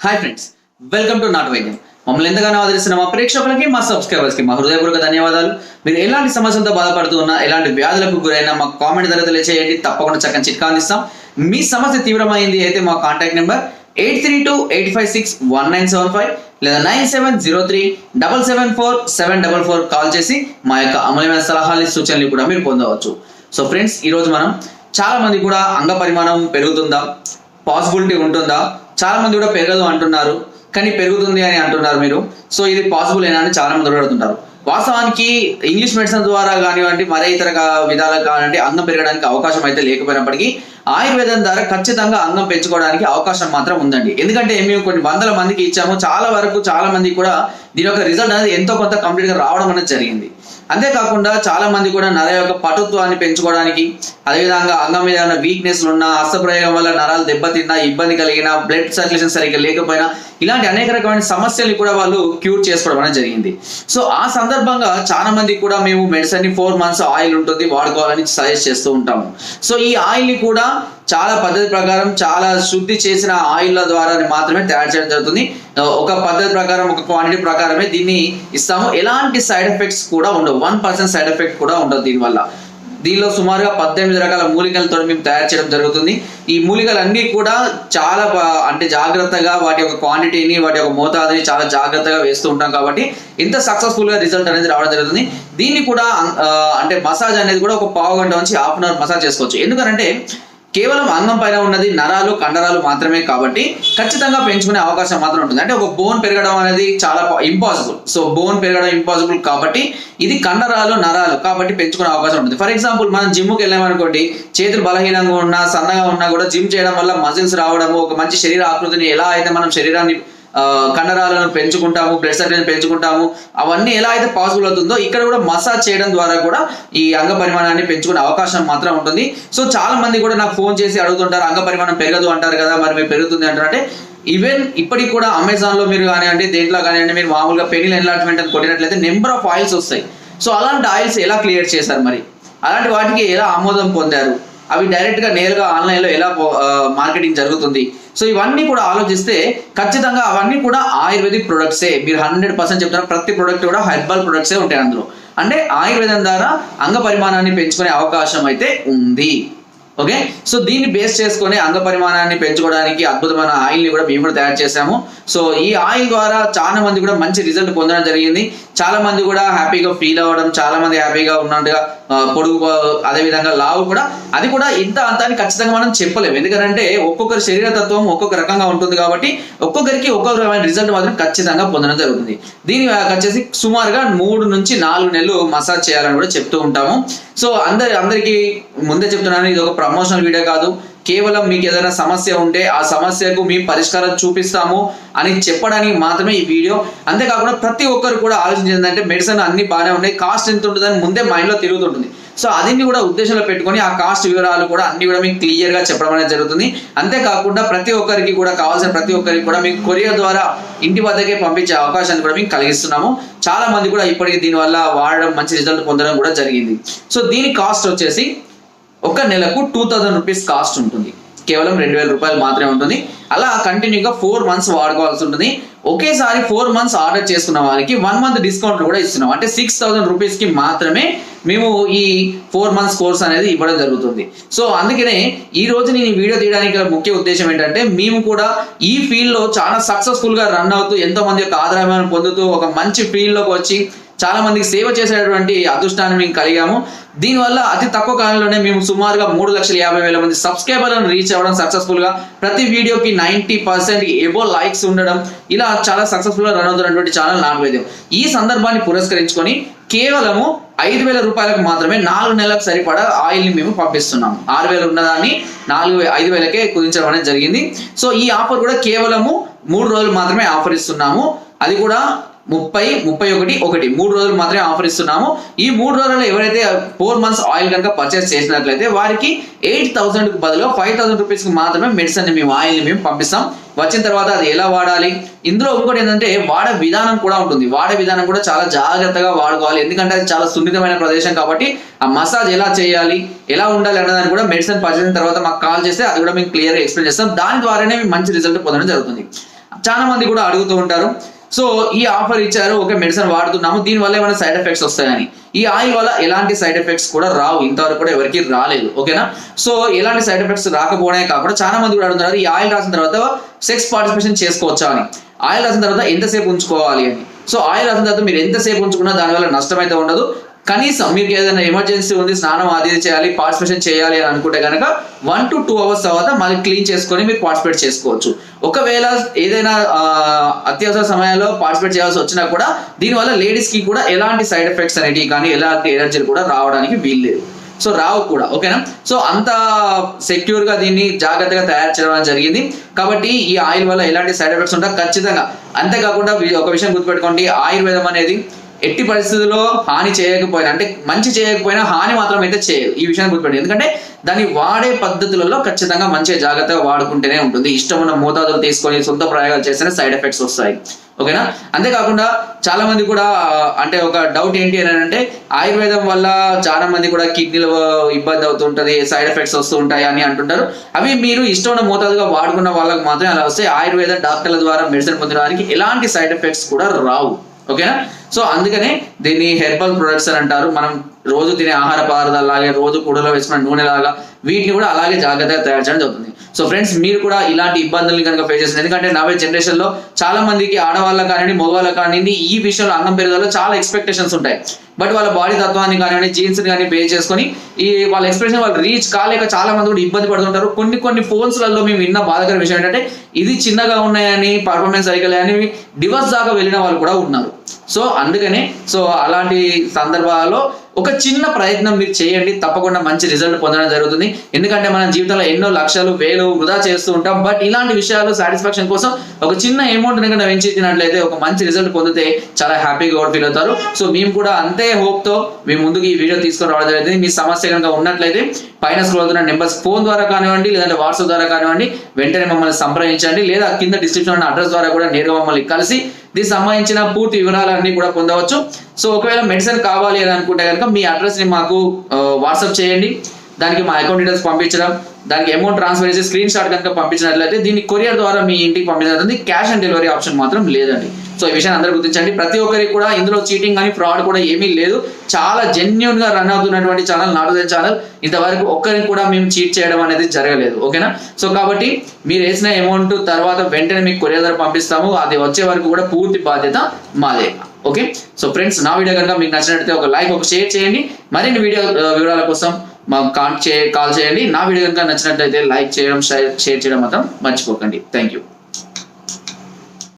Hi friends welcome to నాటు వైద్యం మమ్మల్ని ఎంతగానో ఆదరిస్తున్న మా ప్రేక్షకులకి మా సబ్స్క్రైబర్స్కి మా హృదయపూర్వక ధన్యవాదాలు. మీరు ఎలాంటి సమస్యలతో బాధపడుతూ ఉన్నా ఎలాంటి వ్యాధులకు గురైనా మా కామెంట్ ధర తెలియజేయండి తప్పకుండా చక్కని చిట్కా అందిస్తాం. మీ సమస్య తీవ్రమైంది అయితే మా contact number eight three two eight five six one nine seven five లేదా nine seven zero three double seven four seven double four call చేసి మా యొక్క అమూల్యమైన సలహాలు సూచనలు కూడా మీరు పొందవచ్చు. సో ఫ్రెండ్స్ ఈరోజు మనం చాలా మంది కూడా అంగ పరిమాణం పెరుగుతుందా? పాసిబిలిటీ ఉంటుందా? చాలా మంది కూడా పెరగదు అంటున్నారు. కానీ పెరుగుతుంది అని అంటున్నారు మీరు. సో ఇది పాసిబుల్ ఏనా అని చాలా మంది అడుగుతుంటారు వాస్తవానికి ఇంగ్లీష్ మెడిసిన్ ద్వారా కానివ్వండి మరే ఇతర విధాలుగా విధాలకు కానివ్వండి అందం పెరగడానికి అవకాశం అయితే లేకపోయినప్పటికీ ఆయుర్వేదం ద్వారా ఖచ్చితంగా అందం పెంచుకోవడానికి అవకాశం మాత్రం ఉందండి. ఎందుకంటే మేము కొన్ని వందల మందికి ఇచ్చాము. చాలా వరకు చాలా మంది కూడా దీని యొక్క రిజల్ట్ అనేది ఎంతో కొంత కంప్లీట్గా రావడం అనేది జరిగింది. అంతేకాకుండా చాలా మంది కూడా నర యొక్క పటుత్వాన్ని పెంచుకోవడానికి అదేవిధంగా అంగం మీద ఉన్న వీక్నెస్ ఉన్న హస్తప్రయోగం వల్ల నరాలు దెబ్బతిన్నా ఇబ్బంది కలిగిన బ్లడ్ సర్క్యులేషన్ సరిగ్గా లేకపోయినా ఇలాంటి అనేక రకమైన సమస్యల్ని కూడా వాళ్ళు క్యూర్ చేసుకోవడం అనేది జరిగింది. సో ఆ సందర్భంగా చాలా మంది కూడా మేము మెడిసిన్ని ఫోర్ మంత్స్ ఆయిల్ ఉంటుంది వాడుకోవాలని సజెస్ట్ చేస్తూ ఉంటాము. సో ఈ ఆయిల్ని కూడా చాలా పద్ధతి ప్రకారం చాలా శుద్ధి చేసిన ఆయిల్ ద్వారా మాత్రమే తయారు చేయడం జరుగుతుంది. ఒక పద్ధతి ప్రకారం ఒక క్వాంటిటీ ప్రకారమే దీన్ని ఇస్తాము. ఎలాంటి సైడ్ ఎఫెక్ట్స్ కూడా ఉండవు. వన్ పర్సెంట్ సైడ్ ఎఫెక్ట్ కూడా ఉండదు దీనివల్ల. దీనిలో సుమారుగా పద్దెనిమిది రకాల మూలికలతో మేము తయారు చేయడం జరుగుతుంది. ఈ మూలికలన్నీ కూడా చాలా అంటే జాగ్రత్తగా వాటి యొక్క క్వాంటిటీని వాటి యొక్క మోతాదుని చాలా జాగ్రత్తగా వేస్తూ ఉంటాం కాబట్టి ఇంత సక్సెస్ఫుల్గా రిజల్ట్ అనేది రావడం జరుగుతుంది. దీన్ని కూడా అంటే మసాజ్ అనేది కూడా ఒక పావు గంట నుంచి హాఫ్ అన్ అవర్ మసాజ్ చేసుకోవచ్చు. ఎందుకంటే కేవలం అంగం పైన ఉన్నది నరాలు కండరాలు మాత్రమే కాబట్టి ఖచ్చితంగా పెంచుకునే అవకాశం మాత్రం ఉంటుంది. అంటే ఒక బోన్ పెరగడం అనేది చాలా ఇంపాసిబుల్ సో బోన్ పెరగడం ఇంపాసిబుల్ కాబట్టి ఇది కండరాలు నరాలు కాబట్టి పెంచుకునే అవకాశం ఉంటుంది. ఫర్ ఎగ్జాంపుల్ మనం జిమ్కి వెళ్ళామనుకోండి చేతులు బలహీనంగా ఉన్నా సన్నగా ఉన్నా కూడా జిమ్ చేయడం వల్ల మజిల్స్ రావడము ఒక మంచి శరీర ఆకృతిని ఎలా అయితే మనం శరీరాన్ని కండరాలను పెంచుకుంటాము బ్లడ్ సర్క్యులేషన్ పెంచుకుంటాము. అవన్నీ ఎలా అయితే పాసిబుల్ అవుతుందో ఇక్కడ కూడా మసాజ్ చేయడం ద్వారా కూడా ఈ అంగ పరిమాణాన్ని పెంచుకునే అవకాశం మాత్రం ఉంటుంది. సో చాలా మంది కూడా నాకు ఫోన్ చేసి అడుగుతుంటారు అంగ పరిమాణం పెరగదు అంటారు కదా మరి మీరు పెరుగుతుంది అంటారు. అంటే ఈవెన్ ఇప్పటికి కూడా అమెజాన్లో మీరు కానివ్వండి దేంట్లో కానివ్వండి మీరు మామూలుగా పెనిల్ ఎన్లాట్మెంట్ అని కొట్టినట్లయితే నెంబర్ ఆఫ్ ఆయిల్స్ వస్తాయి. సో అలాంటి ఆయిల్స్ ఎలా క్లియర్ చేశారు మరి? అలాంటి వాటికి ఎలా ఆమోదం పొందారు? అవి డైరెక్ట్గా నేరుగా ఆన్లైన్లో ఎలా మార్కెటింగ్ జరుగుతుంది. సో ఇవన్నీ కూడా ఆలోచిస్తే ఖచ్చితంగా అవన్నీ కూడా ఆయుర్వేదిక్ ప్రొడక్ట్సే మీరు హండ్రెడ్ పర్సెంట్ చెప్తున్నారు ప్రతి ప్రొడక్ట్ కూడా హెర్బల్ ప్రొడక్ట్సే ఉంటాయి అందులో. అంటే ఆయుర్వేదం ద్వారా అంగ పరిమాణాన్ని పెంచుకునే అవకాశం అయితే ఉంది. ఓకే? సో దీన్ని బేస్ చేసుకొని అంగ పరిమాణాన్ని పెంచుకోవడానికి అద్భుతమైన ఆయిల్ని కూడా మేము కూడా తయారు చేసాము సో ఈ ఆయిల్ ద్వారా చాలా మంది కూడా మంచి రిజల్ట్ పొందడం జరిగింది. చాలా మంది కూడా హ్యాపీగా ఫీల్ అవ్వడం చాలా మంది హ్యాపీగా ఉన్నట్టుగా పొడుగు అదే విధంగా లావు కూడా అది కూడా ఇంత అంత అని ఖచ్చితంగా మనం చెప్పలేము. ఎందుకంటే ఒక్కొక్కరి శరీర తత్వం ఒక్కొక్క రకంగా ఉంటుంది కాబట్టి ఒక్కొక్కరికి ఒక్కొక్క రకమైన రిజల్ట్ మాత్రం ఖచ్చితంగా పొందడం జరుగుతుంది. దీని వచ్చేసి సుమారుగా మూడు నుంచి నాలుగు నెలలు మసాజ్ చేయాలని కూడా చెప్తూ ఉంటాము. సో అందరి అందరికీ ముందే చెప్తున్నాను ఇది ఒక ప్రమోషనల్ వీడియో కాదు. కేవలం మీకు ఏదైనా సమస్య ఉంటే ఆ సమస్యకు మేము పరిష్కారం చూపిస్తాము అని చెప్పడానికి మాత్రమే ఈ వీడియో అంతేకాకుండా ప్రతి ఒక్కరు కూడా ఆలోచించిందంటే మెడిసిన్ అన్ని బాగానే ఉన్నాయి. కాస్ట్ ఎంత ఉంటుందని ముందే మైండ్లో తిరుగుతుంటుంది. సో అదిని కూడా ఉద్దేశంలో పెట్టుకొని ఆ కాస్ట్ వివరాలు కూడా అన్ని కూడా మీకు క్లియర్గా చెప్పడం అనేది జరుగుతుంది. అంతేకాకుండా ప్రతి ఒక్కరికి కూడా కావాల్సిన ప్రతి ఒక్కరికి కూడా మీకు కొరియర్ ద్వారా ఇంటి వద్దకే పంపించే అవకాశాన్ని కూడా మీకు కలిగిస్తున్నాము. చాలా మంది కూడా ఇప్పటికి దీని వల్ల వాడడం మంచి రిజల్ట్ పొందడం కూడా జరిగింది. సో దీని కాస్ట్ వచ్చేసి ఒక నెలకు టూ థౌజండ్ రూపీస్ కాస్ట్ ఉంటుంది. కేవలం రెండు వేల రూపాయలు మాత్రమే ఉంటుంది. అలా కంటిన్యూగా ఫోర్ మంత్స్ వాడుకోవాల్సి ఉంటుంది. ఒకేసారి ఫోర్ మంత్స్ ఆర్డర్ చేసుకున్న వారికి వన్ మంత్ డిస్కౌంట్ కూడా ఇస్తున్నాం. అంటే సిక్స్ థౌసండ్ రూపీస్కి మాత్రమే మేము ఈ ఫోర్ మంత్స్ కోర్స్ అనేది ఇవ్వడం జరుగుతుంది. సో అందుకనే ఈ రోజు నేను ఈ వీడియో తీయడానికి ముఖ్య ఉద్దేశం ఏంటంటే మేము కూడా ఈ ఫీల్డ్లో చాలా సక్సెస్ఫుల్గా రన్ అవుతూ ఎంతో మంది యొక్క ఆదాయాన్ని పొందుతూ ఒక మంచి ఫీల్డ్లోకి వచ్చి చాలా మందికి సేవ చేసేటువంటి అదృష్టాన్ని మేము కలిగాము. దీనివల్ల అతి తక్కువ కాలంలోనే మేము సుమారుగా మూడు లక్షల యాభై వేల మంది సబ్స్క్రైబర్లను రీచ్ అవ్వడం సక్సెస్ఫుల్గా ప్రతి వీడియోకి నైన్టీ పర్సెంట్ ఎబో లైక్స్ ఉండడం ఇలా చాలా సక్సెస్ఫుల్గా రన్ అవుతున్నటువంటి ఛానల్ నాగవేద్యం ఈ సందర్భాన్ని పురస్కరించుకొని కేవలము ఐదు వేల రూపాయలకు మాత్రమే నాలుగు నెలలకు సరిపడా ఆయిల్ని మేము పంపిస్తున్నాము ఆరు వేలు ఉన్నదాన్ని నాలుగు ఐదు వేలకే కుదించడం అనేది జరిగింది. సో ఈ ఆఫర్ కూడా కేవలము మూడు రోజులు మాత్రమే ఆఫర్ ఇస్తున్నాము. అది కూడా ముప్పై ముప్పై ఒకటి ఒకటి. మూడు రోజులు మాత్రమే ఆఫర్ ఇస్తున్నాము. ఈ మూడు రోజుల్లో ఎవరైతే ఫోర్ మంత్స్ ఆయిల్ కనుక పర్చేస్ చేసినట్లయితే వారికి ఎయిట్ థౌసండ్ బదులు ఫైవ్ థౌసండ్ రూపీస్కి మాత్రమే మెడిసిన్ మేము ఆయిల్ని మేము పంపిస్తాం. వచ్చిన తర్వాత అది ఎలా వాడాలి? ఇందులో ఇంకోటి ఏంటంటే వాడే విధానం కూడా ఉంటుంది. వాడే విధానం కూడా చాలా జాగ్రత్తగా వాడుకోవాలి. ఎందుకంటే అది చాలా సున్నితమైన ప్రదేశం కాబట్టి ఆ మసాజ్ ఎలా చేయాలి? ఎలా ఉండాలి అన్నదాన్ని కూడా మెడిసిన్ పర్చేసిన తర్వాత మాకు కాల్ చేస్తే అది కూడా మేము క్లియర్ ఎక్స్ప్లెయిన్ చేస్తాం. దాని ద్వారానే మేము మంచి రిజల్ట్ పొందడం జరుగుతుంది. చాలా మంది కూడా అడుగుతూ ఉంటారు. సో ఈ ఆఫర్ ఇచ్చారు ఓకే మెడిసిన్ వాడుతున్నాము దీని వల్ల ఏమైనా సైడ్ ఎఫెక్ట్స్ వస్తాయని. ఈ ఆయిల్ వల్ల ఎలాంటి సైడ్ ఎఫెక్ట్స్ కూడా రావు ఇంతవరకు కూడా ఎవరికి రాలేదు ఓకేనా? సో ఎలాంటి సైడ్ ఎఫెక్ట్స్ రాకపోవడమే కాకుండా చాలా మంది కూడా అడుగుతున్నారు ఈ ఆయిల్ రాసిన తర్వాత సెక్స్ పార్టిసిపేషన్ చేసుకోవచ్చా అని. ఆయిల్ రాసిన తర్వాత ఎంతసేపు ఉంచుకోవాలి అని. సో ఆయిల్ రాసిన తర్వాత మీరు ఎంతసేపు ఉంచుకున్నా దానివల్ల నష్టం అయితే ఉండదు కనీసం మీకు ఏదైనా ఎమర్జెన్సీ ఉంది స్నానం అది చేయాలి పార్టిసిపేషన్ చేయాలి అని అనుకుంటే కనుక వన్ టు టూ అవర్స్ తర్వాత మళ్ళీ క్లీన్ చేసుకొని మీరు పార్టిసిపేట్ చేసుకోవచ్చు. ఒకవేళ ఏదైనా అత్యవసర సమయంలో పార్టిసిపేట్ చేయాల్సి వచ్చినా కూడా దీనివల్ల లేడీస్కి కూడా ఎలాంటి సైడ్ ఎఫెక్ట్స్ అనేటివి కానీ ఎలాంటి ఎనర్జీలు కూడా రావడానికి వీల్లేదు. సో రావు కూడా ఓకేనా సో అంత సెక్యూర్గా దీన్ని జాగ్రత్తగా తయారు చేయడం జరిగింది. కాబట్టి ఈ ఆయిల్ వల్ల ఎలాంటి సైడ్ ఎఫెక్ట్స్ ఉంటా ఖచ్చితంగా. అంతేకాకుండా ఒక విషయం గుర్తుపెట్టుకోండి. ఆయుర్వేదం అనేది ఎట్టి పరిస్థితుల్లో హాని చేయకపోయినా అంటే మంచి చేయకపోయినా హాని మాత్రం అయితే చేయదు ఈ విషయాన్ని గుర్తుపెట్టి ఎందుకంటే దాన్ని వాడే పద్ధతులలో ఖచ్చితంగా మంచిగా జాగ్రత్తగా వాడుకుంటేనే ఉంటుంది. ఇష్టం ఉన్న మోతాదులు తీసుకొని సొంత ప్రయోగాలు చేస్తేనే సైడ్ ఎఫెక్ట్స్ వస్తాయి. ఓకేనా? అంతేకాకుండా చాలా మంది కూడా అంటే ఒక డౌట్ ఏంటి అని అంటే ఆయుర్వేదం వల్ల చాలా మంది కూడా కిడ్నీలో ఇబ్బంది అవుతుంటది సైడ్ ఎఫెక్ట్స్ వస్తూ ఉంటాయి అని అంటుంటారు. అవి మీరు ఇష్టం ఉన్న మోతాదుగా వాడుకున్న వాళ్ళకి మాత్రమే అలా వస్తే ఆయుర్వేద డాక్టర్ల ద్వారా మెడిసిన్ పొందడానికి ఎలాంటి సైడ్ ఎఫెక్ట్స్ కూడా రావు. ఓకేనా? సో అందుకనే దీన్ని హెర్బల్ ప్రొడక్ట్స్ అని అంటారు. మనం రోజు తినే ఆహార పదార్థాలు లాగే రోజు కూడలో వేసుకున్న నూనె లాగా వీటిని కూడా అలాగే జాగ్రత్తగా తయారు చేయడం జరుగుతుంది. సో ఫ్రెండ్స్ మీరు కూడా ఇలాంటి ఇబ్బందుల్ని కనుక ఫేస్ చేస్తుంది ఎందుకంటే నవే జనరేషన్లో చాలా మందికి ఆడవాళ్ళకి కానివ్వండి మగవాళ్ళకి కానివ్వండి ఈ విషయంలో అన్నం పెరుగుదలలో చాలా ఎక్స్పెక్టేషన్స్ ఉంటాయి. బట్ వాళ్ళ బాడీ తత్వాన్ని కానివ్వండి జీన్స్ కానీ పే చేసుకొని ఈ వాళ్ళ ఎక్స్ప్రెషన్ వాళ్ళు రీచ్ కాలేక చాలా మంది కూడా ఇబ్బంది పడుతుంటారు. కొన్ని కొన్ని ఫోన్స్లలో మేము విన్న బాధకర విషయం ఏంటంటే ఇది చిన్నగా ఉన్నాయని పర్ఫార్మెన్స్ సరిగ్గా డివర్స్ దాకా వెళ్ళిన వాళ్ళు కూడా ఉన్నారు. సో అందుకనే సో అలాంటి సందర్భాల్లో ఒక చిన్న ప్రయత్నం మీరు చేయండి తప్పకుండా మంచి రిజల్ట్ పొందడం జరుగుతుంది. ఎందుకంటే మనం జీవితంలో ఎన్నో లక్షలు వేలు వృధా చేస్తూ ఉంటాం. బట్ ఇలాంటి విషయాలు సాటిస్ఫాక్షన్ కోసం ఒక చిన్న అమౌంట్ కనుక వెంచినట్లయితే ఒక మంచి రిజల్ట్ పొందితే చాలా హ్యాపీగా కూడా ఫీల్ అవుతారు. సో మేము కూడా అంతే హోప్తో మీ ముందుకు ఈ వీడియో తీసుకొని రావడం జరిగింది మీ సమస్య కనుక ఉన్నట్లయితే పైన స్క్రోల్ అవుతున్న నెంబర్స్ ఫోన్ ద్వారా కానివ్వండి లేదంటే వాట్సాప్ ద్వారా కానివ్వండి వెంటనే మమ్మల్ని సంప్రదించండి. లేదా కింద డిస్క్రిప్షన్ ఉన్న అడ్రస్ ద్వారా కూడా నేరుగా మమ్మల్ని కలిసి దీనికి సంబంధించిన పూర్తి వివరాలన్నీ కూడా పొందవచ్చు. సో ఒకవేళ మెడిసిన్ కావాలి అని అనుకుంటే కనుక మీ అడ్రస్ని మాకు వాట్సాప్ చేయండి. దానికి మా అకౌంట్ డీటెయిల్స్ పంపించడం. దానికి అమౌంట్ ట్రాన్స్ఫర్ చేసి స్క్రీన్ షాట్ కనుక పంపించినట్లయితే దీన్ని కొరియర్ ద్వారా మీ ఇంటికి పంపించడం క్యాష్ ఆన్ డెలివరీ ఆప్షన్ మాత్రం లేదండి. సో ఈ విషయాన్ని అందరూ గుర్తించండి. ప్రతి ఒక్కరికి కూడా ఇందులో చీటింగ్ కానీ ఫ్రాడ్ కూడా ఏమీ లేదు. చాలా జెన్యున్గా రన్ అవుతున్నటువంటి ఛానల్ నాటుదన్ ఛానల్ ఇంతవరకు ఒక్కరికి కూడా మేము చీట్ చేయడం అనేది జరగలేదు. ఓకేనా? సో కాబట్టి మీరు వేసిన అమౌంట్ తర్వాత వెంటనే మీకు కొరియర్ ద్వారా పంపిస్తాము. అది వచ్చే వరకు కూడా పూర్తి బాధ్యత మాదే. ఓకే సో ఫ్రెండ్స్ నా వీడియో కనుక మీకు నచ్చినట్లయితే ఒక లైక్ ఒక షేర్ చేయండి. మరిన్ని వీడియో వివరాల కోసం మాకు కాల్ చే కాల్ చేయండి. నా వీడియో కనుక నచ్చినట్లయితే లైక్ చేయడం షేర్ చేయడం మాత్రం మర్చిపోకండి. Thank you